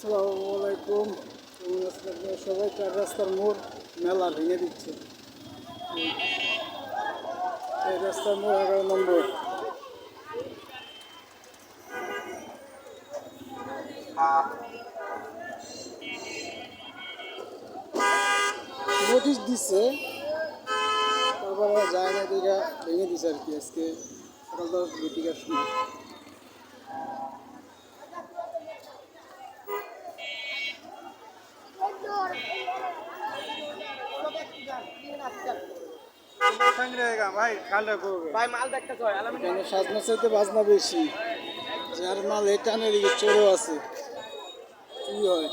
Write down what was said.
আসসালামু আলাইকুম। কেমন সবাই চার রাস্তার মোড় মেলা ভেঙে দিচ্ছে। এই রাস্তার মোড় এগারো নম্বর নোটিশ দিচ্ছে তারপরে যায় না দিঘা ভেঙে দিচ্ছে আর কি আজকে সকাল দশ দুটিকার সময়। এখানে সাজনা চাইতে বাজনা বেশি। যার মাল এই টানের দিকে চোরও আছে। কি হয়?